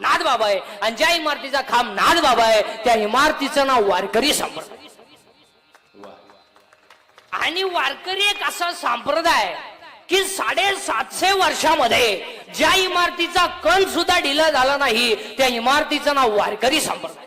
नाद बाबा आहे आणि ज्या इमारतीचा खांब नाद बाबा आहे त्या इमारतीचं नाव वारकरी संप्रदाय. आणि वारकरी एक असा संप्रदाय की साडेसातशे वर्षामध्ये ज्या इमारतीचा कण सुद्धा ढिला झाला नाही त्या इमारतीचं नाव वारकरी संप्रदाय.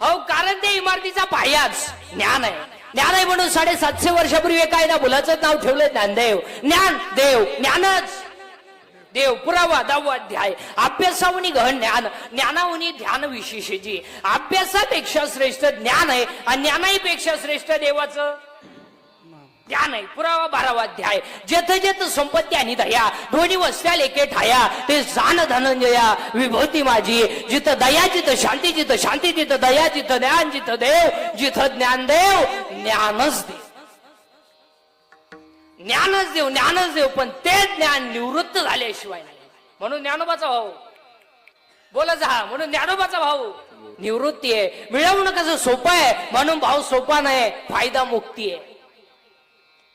हो कारण त्या इमारतीचा पायाच ज्ञान आहे. ज्ञान आहे म्हणून साडेसातशे वर्षापूर्वी एका एका मुलाचं नाव ठेवलं ज्ञानदेव. ज्ञान देव ज्ञानच. देव पुरावा दहावा अध्याय. अभ्यासावनी गहन ज्ञान ज्ञानावनी ध्यान विशेषजी. अभ्यासापेक्षा श्रेष्ठ ज्ञान आहे आणि ज्ञानाहीपेक्षा श्रेष्ठ देवाचं ध्यान आहे. पुरावा बारावा अध्याय. जेथ जेथ संपत्ती आणि दया दोन्ही वस्त्या लेखे ठाया ते जाण धनंजया विभूती माझी. जिथं दया जिथं शांती जिथं शांती जिथं दया जिथं ज्ञान जिथं देव जिथं ज्ञान देव ज्ञानच देव. ज्ञानच देव ज्ञानच देव पण ते ज्ञान निवृत्त झाल्याशिवाय नाही. म्हणून ज्ञानोबाचा भाऊ. बोला जा म्हणून ज्ञानोबाचा भाऊ. निवृत्ती आहे. मिळवणं कसं सोपं आहे? म्हणून भाऊ सोपा नाही फायदा मुक्ती आहे.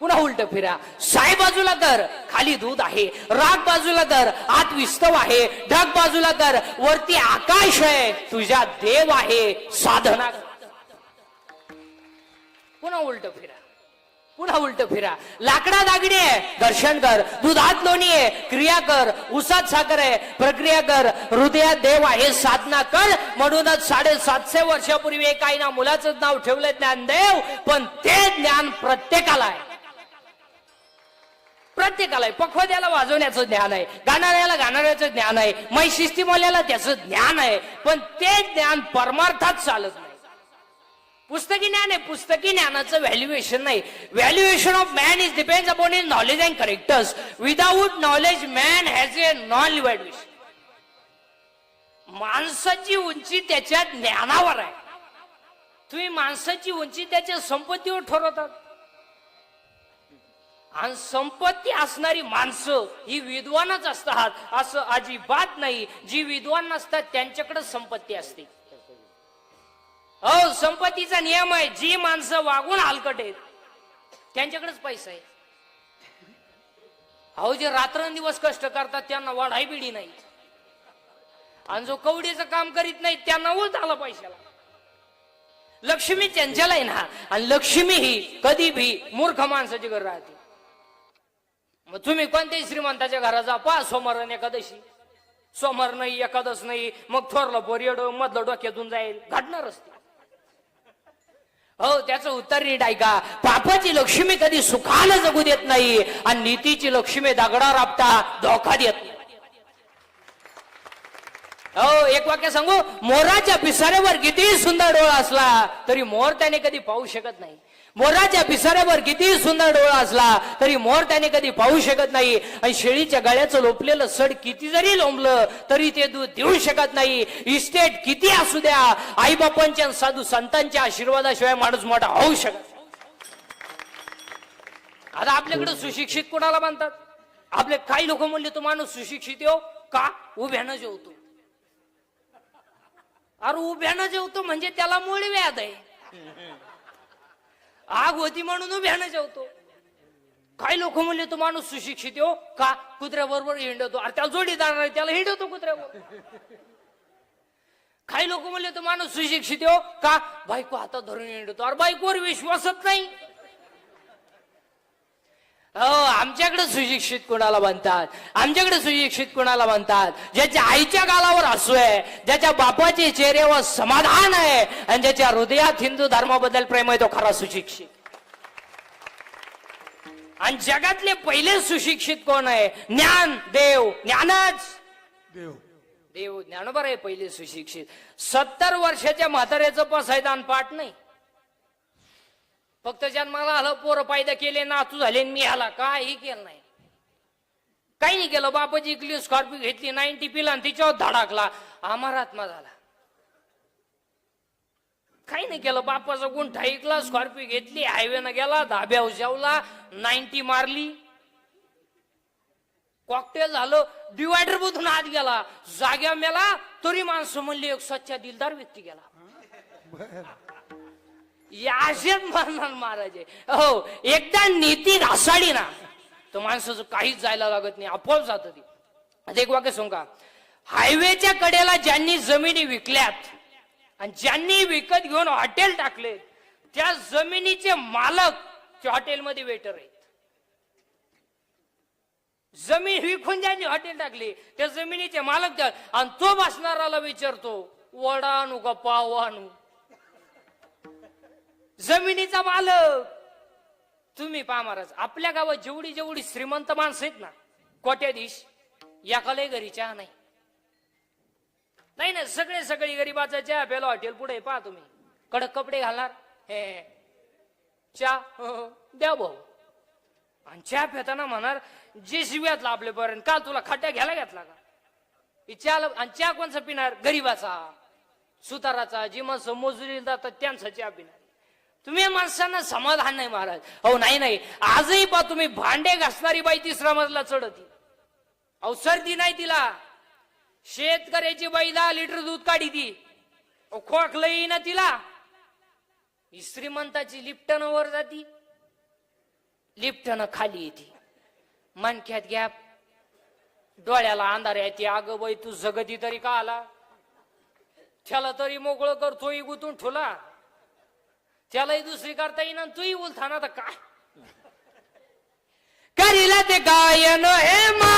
पुन्हा उलट फिरा. साय बाजूला कर खाली दूध आहे राग बाजूला कर आत विस्तव आहे ढग बाजूला कर वरती आकाश आहे तुझ्या देव आहे साधना. पुन्हा उलट फिरा. पुन्हा उलट फिरा. लाकडा दागडी आहे दर्शन कर. दुधात लोणी आहे क्रिया कर. उसात साखर आहे प्रक्रिया कर. हृदयात देव आहे साधना कर. म्हणूनच साडेसातशे वर्षापूर्वी एक आईना मुलाचं नाव ठेवलं ज्ञानदेव पण ते ज्ञान प्रत्येकाला आहे. प्रत्येकाला पखवाद्याला वाजवण्याचं ज्ञान आहे. गाणाऱ्याला गाणाऱ्याचं ज्ञान आहे. मै शिस्तीमोल्याला त्याचं ज्ञान आहे. पण ते ज्ञान परमार्थात चालत नाही. पुस्तकी ज्ञान आहे. पुस्तकी ज्ञानाचं व्हॅल्युएशन नाही. Valuation of man is depend upon is knowledge and characters without knowledge man has a non valuation माणसाची उंची त्याच्या ज्ञानावर आहे. तुम्ही माणसाची उंची त्याच्या संपत्तीवर ठरवतात. आणि संपत्ती असणारी माणसं ही विद्वानच असतात असं अजिबात नाही. जी विद्वान नसतात त्यांच्याकडे संपत्ती असते. हो संपत्तीचा नियम आहे जी माणसं वागून हलकट आहेत त्यांच्याकडेच पैसा आहे. अहो जे रात्रंदिवस कष्ट करतात त्यांना वाढाई बिडी नाही. आणि जो कवडीचं काम करीत नाही त्यांना उलट आला पैशाला. लक्ष्मी त्यांच्याला आहे ना आणि लक्ष्मी ही कधी भी मूर्ख माणसाची घर राहते. मग तुम्ही कोणत्याही श्रीमंताच्या घरात जा पहा सोमवार आणि एकादशी. सोमवार नाही एकादश नाही मग थोरलं पोरियड मधलं डोक्यातून जाईल. घडणारच ते. हो त्याचं उत्तर नीट ऐका. पापाची लक्ष्मी कधी सुखाला जगू देत नाही आणि नीतीची लक्ष्मी दगडा राबता धोका देत नाही. हो एक वाक्य सांगू. मोराच्या पिसाऱ्यावर कितीही सुंदर डोळा असला तरी मोर त्याने कधी पाहू शकत नाही. मोराच्या पिसाऱ्यावर कितीही सुंदर डोळा असला तरी मोर त्याने कधी पाहू शकत नाही. आणि शेळीच्या गळ्याचं लोपलेलं सड किती जरी लोंबलं तरी ते दूध देऊ शकत नाही. इस्टेट किती असू द्या आईबापांच्या बापांच्या साधू संतांच्या आशीर्वादाशिवाय माणूस मोठा होऊ शकत आता आपल्याकडे सुशिक्षित कोणाला मानतात आपले काही लोक म्हणले तो माणूस सुशिक्षित हो. का? उभ्यानं जेवतो. अरे उभ्यानं जेवतो म्हणजे त्याला मूळ व्याध आहे. आग होती म्हणून उभ्यानं जेवतो. काही लोक म्हणले तो माणूस सुशिक्षित हो. का? कुत्र्याबरोबर हिंडतो. अरे त्याला जोडीदार नाही त्याला हिंडवतो कुत्र्याबरोबर. काही लोक म्हणले तो माणूस सुशिक्षित हो. का? बायको हातात धरून हिंडतो. अरे बायकोवर विश्वासच नाही. हो आमच्याकडे सुशिक्षित कोणाला म्हणतात? आमच्याकडे सुशिक्षित कोणाला म्हणतात? ज्याच्या आईच्या गालावर हसू आहे ज्याच्या बापाच्या चेहऱ्यावर समाधान आहे आणि ज्याच्या हृदयात हिंदू धर्माबद्दल प्रेम आहे तो खरा सुशिक्षित. आणि जगातले पहिले सुशिक्षित कोण आहे? ज्ञान देव ज्ञानच. देव. देव ज्ञानोबर आहे पहिले सुशिक्षित. सत्तर वर्षाच्या म्हाताऱ्याचं पसायदान पाठ नाही. फक्त जन्माला आलं पोरं पायदा केले नातू झाले मी आला काही केलं नाही. काही नाही केलं. बापाची इकली स्कॉर्पिओ घेतली नाईन्टी पिला आणि तिच्यावर धडाकला. आत्मा झाला. काही नाही केलं. बापाचा गुंठा ऐकला स्कॉर्पिओ घेतली हायवेनं गेला धाब्यावर जेवला नाईन्टी मारली. कॉकटेल झालं डिवायडर मधून आत गेला. जाग्या मेला तरी माणसं म्हणली एक सच्चा दिलदार व्यक्ती गेला. या असेच म्हणणार महाराज. हो एकदा नीती रासाडी ना तर माणसाचं काहीच जायला लागत नाही आपोआप जात ती. आता एक वाक्य सांगा हायवेच्या कडेला ज्यांनी जमिनी विकल्यात आणि ज्यांनी विकत घेऊन हॉटेल टाकले त्या जमिनीचे मालक त्या हॉटेलमध्ये वेटर आहेत. जमीन विकून ज्यांनी हॉटेल टाकली त्या जमिनीचे मालक आणि तो बसणाराला विचारतो वडा का पावानू जमिनीचा मालक. तुम्ही पहा महाराज आपल्या गावात जेवढी जेवढी श्रीमंत माणसं आहेत ना कोट्याधीश याकालाही घरी चहा नाही. नाही ना सगळे सगळी गरीबाचा चहा प्याला हॉटेल पुढे पहा तुम्ही. कडक कपडे घालणार? हे चहा? हो, हो, द्या भाऊ. आणि चहा पेताना म्हणणार जे शिव्यातला आपल्यापर्यंत काल तुला खाट्या घ्यायला घेतला का? ही चहाला आणि चहा कोणचा पिणार? गरीबाचा. सुताराचा. जी माणसं जातात त्यांचा चहा पिणार. तुम्ही या माणसांना समाधान नाही महाराज. हो नाही नाही. आजही पा तुम्ही भांडे घासणारी बाई तिसरा मजला चढती. अवसर सर्दी नाही तिला. शेतकऱ्याची बाई दहा लिटर दूध काढी ती. अहो खोकलंही ना तिला. ही श्रीमंताची लिफ्टनं वर जाती. लिफ्टनं खाली येते. मनक्यात गॅप. डोळ्याला अंधार येते अगं बाई तू जगती तरी का आला? त्याला तरी मोकळं कर तोही गुतून ठुला त्यालाही दुसरी करता येईना तूही उलथाना तर काय? करीला ते गायन हे मा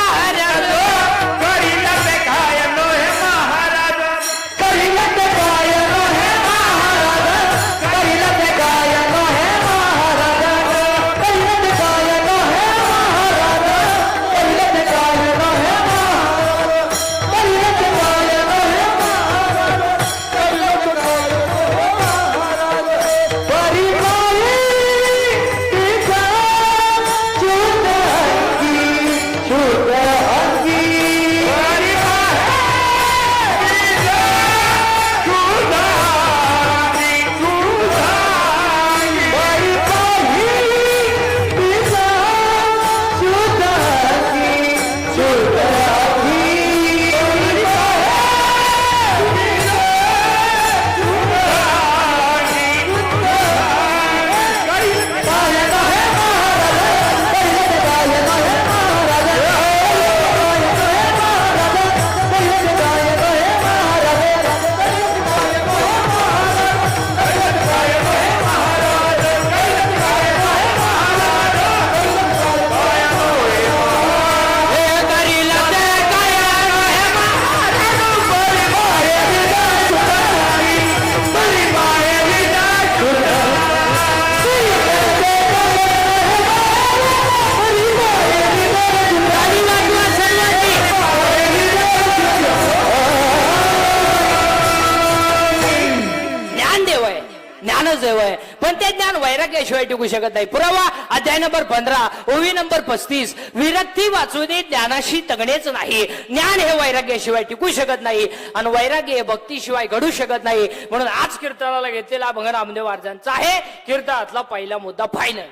ज्ञानच देव आहे पण ते ज्ञान वैराग्याशिवाय टिकू शकत नाही. पुरावा अध्याय नंबर पंधरा ओवी नंबर पस्तीस. विरक्ती वाचू दे ज्ञानाशी तगणेच नाही. ज्ञान हे वैराग्याशिवाय टिकू शकत नाही आणि वैराग्य हे भक्तीशिवाय घडू शकत नाही. म्हणून आज कीर्तनाला घेतलेला अभंग रामदेव महाराजांचा आहे. कीर्तनातला पहिला मुद्दा फायनल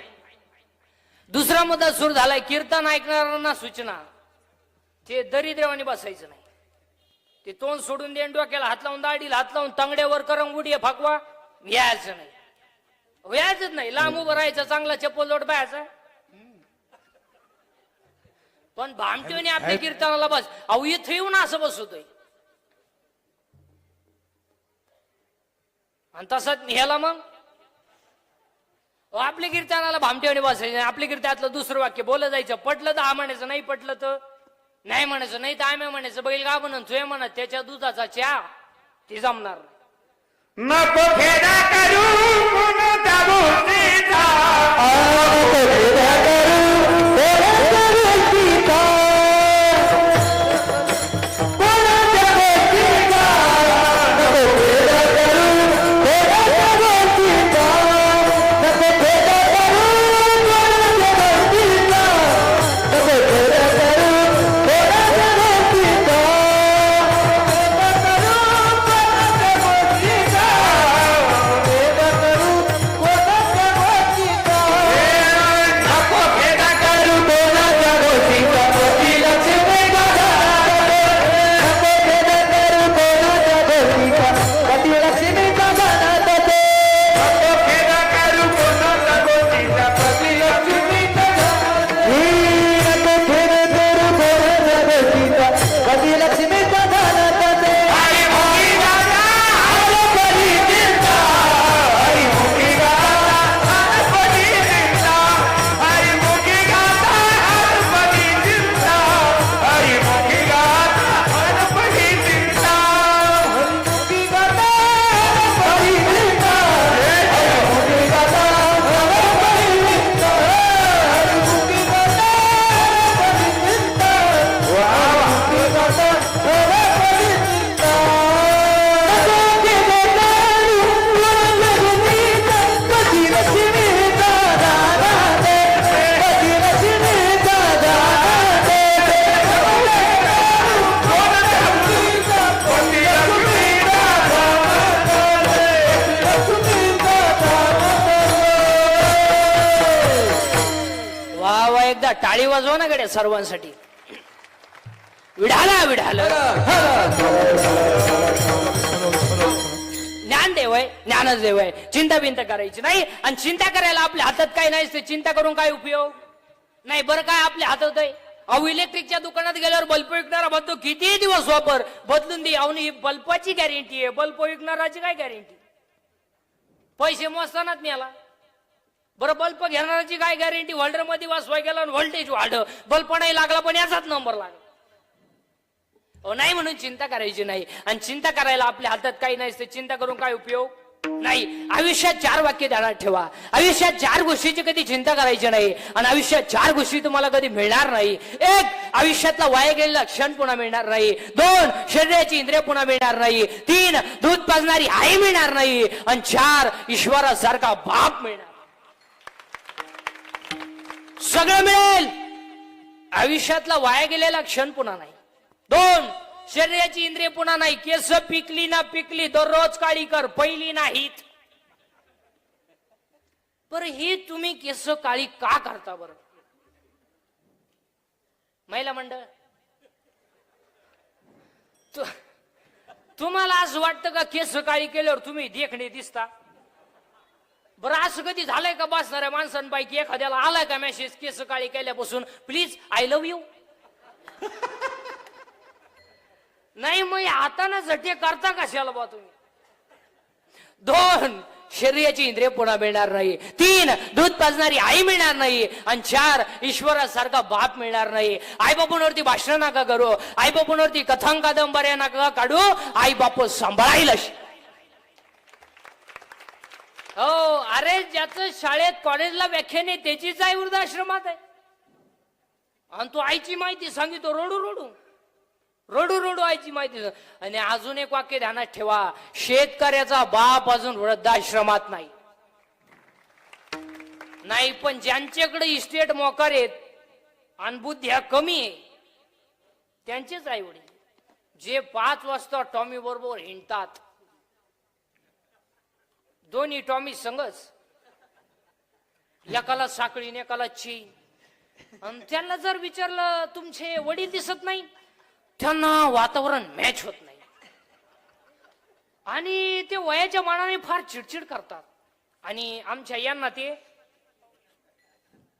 दुसरा मुद्दा सुरू झालाय. कीर्तन ऐकणाऱ्यांना सूचना. ते दरिद्रवाने बसायचं नाही. ते तोंड सोडून देण डोक्याला हात लावून दाढीला हात लावून तांगड्यावर करंगुडी फाकवा यायचं नाही. व्यायचंच नाही लांब उभं राहायचं चांगला चप्पल जोड पाहायचा पण भामटीने आपल्या कीर्तनाला बस. अहो इथं येऊन असं बसवतोय. आणि तसंच ह्याला मग? आपल्या कीर्तनाला भामटेवणे बसायचं. आपल्या कीर्तनातलं दुसरं वाक्य बोलत जायचं. पटलं तर हा म्हणायचं नाही पटलं तर नाही म्हणायचं नाही तर आम्ही म्हणायचं. बैल का म्हणून तुझे म्हणत त्याच्या दुधाचा चहा ते जमणार. नको खेदा करू. टाळी वाजवा ना गड्या सर्वांसाठी. विढाला विढाल. ज्ञान देव आहे ज्ञानच देव आहे चिंता बिंता करायची नाही. आणि चिंता करायला आपल्या हातात काय नाही ते चिंता करून काय उपयोग? नाही बरं काय आपल्या हातात आहे? अहो इलेक्ट्रिकच्या दुकानात गेल्यावर बल्ब विकणारा म्हणतो किती दिवस वापर? बदलून दे. अहो ही बल्बाची गॅरंटी आहे. बल्ब विकणाराची काय गॅरंटी पैसे मोजतानाच मिळाला बरं बल्ब घेणाराची काय गॅरंटी होल्डरमध्ये वाचवाय गेला व्होल्टेज वाढ बल्ब नाही लागला पण याचाच नंबर लागला. हो नाही म्हणून चिंता करायची नाही. आणि चिंता करायला आपल्या हातात काही नाही चिंता करून काय उपयोग? नाही. आयुष्यात चार वाक्य ध्यानात ठेवा. आयुष्यात चार गोष्टीची कधी चिंता करायची नाही. आणि आयुष्यात चार गोष्टी तुम्हाला कधी मिळणार नाही. एक आयुष्यातला वाया गेलेला क्षण पुन्हा मिळणार नाही. दोन शरीराची इंद्रिय पुन्हा मिळणार नाही. तीन दूध पाजणारी आई मिळणार नाही. आणि चार ईश्वरासारखा बाप मिळणार सगळं मिळेल. आयुष्यातला वाया गेलेला क्षण पुन्हा नाही. दोन शरीराची इंद्रिय पुन्हा नाही. केस पिकली ना पिकली दररोज काळी कर पहिली नाहीत. पर ही तुम्ही केस काळी का करता बरं? महिला मंडळ तुम्हाला असं वाटतं का केस काळी केल्यावर तुम्ही देखणे दिसता? बरं असं कधी झालंय का बसणाऱ्या माणसांपैकी एखाद्याला आलाय का मेसेज केस काळी केल्यापासून प्लीज आय लव्ह यू नाही मग हाताने झटे करता कशाला बा तुम्ही? दोन शरीराची इंद्रिय पुन्हा मिळणार नाही. तीन दूध पाजणारी आई मिळणार नाही. आणि चार ईश्वरासारखा बाप मिळणार नाही. आई बापूंवरती भाषण नका करू. आई बापूंवरती कथांग कादंबऱ्या नका काढू. आई बापू सांभाळायला हो अरे ज्याचं शाळेत कॉलेजला व्याख्यान आहे त्याचीच आई वृद्धाश्रमात आहे. आणि तू आईची माहिती सांगितो रोडू रोडू. रडू रडू आईची माहिती आणि अजून एक वाक्य ध्यानात ठेवा शेतकऱ्याचा बाप अजून वृद्धाश्रमात नाही. नाही पण ज्यांच्याकडे इस्टेट मोकार आहेत आणि बुद्ध्या कमी आहे त्यांचेच आई वडील. जे पाच वाजता टॉमी बरोबर हिंडतात दोन्ही टॉमी संगच. एकाला साखळीने एकाला चेन. आणि त्यांना जर विचारलं तुमचे वडील दिसत नाही? त्यांना वातावरण मॅच होत नाही. आणि ते वयाच्या मानाने फार चिडचिड करतात. आणि आमच्या यांना ते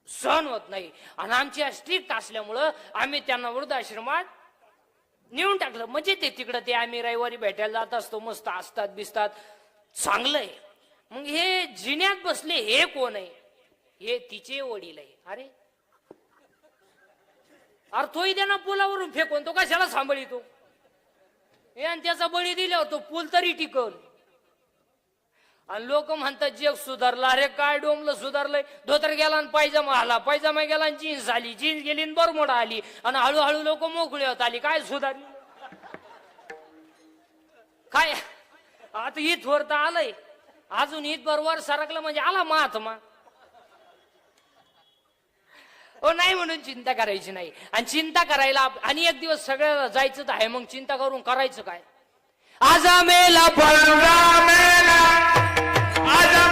सहन होत नाही. आणि आमच्या स्ट्रिक्ट असल्यामुळं आम्ही त्यांना वृद्धाश्रमात नेऊन टाकलं. म्हणजे ते तिकडं ते आम्ही रविवारी भेटायला जात असतो मस्त असतात बिसतात. आहे मग हे जिन्यात बसले हे कोण आहे? हे तिचे वडील आहे. अरे. अरे तोही त्यांना पुलावरून फेकून तो कशाला सांभाळितो? हे आणि त्याचा बळी दिल्यावर तो पूल तरी टिकल. आणि लोक म्हणतात जग सुधारला अरे काय डोमलं सुधारलंय? धोतर गेला आणि पायजमा आला. पायजमा गेला आणि जीन्स आली जीन्स गेली आणि बरमोडा आली. आणि हळूहळू लोक मोकळी होत आली. काय सुधारली? काय? आता ही थोर तर आलंय. अजून ईद बरोबर सरकलं म्हणजे आला महात्मा. हो नाही म्हणून चिंता करायची नाही. आणि चिंता करायला आणि एक दिवस सगळ्याला जायचं तर आहे मग चिंता करून करायचं काय? आज मेला मेला. आज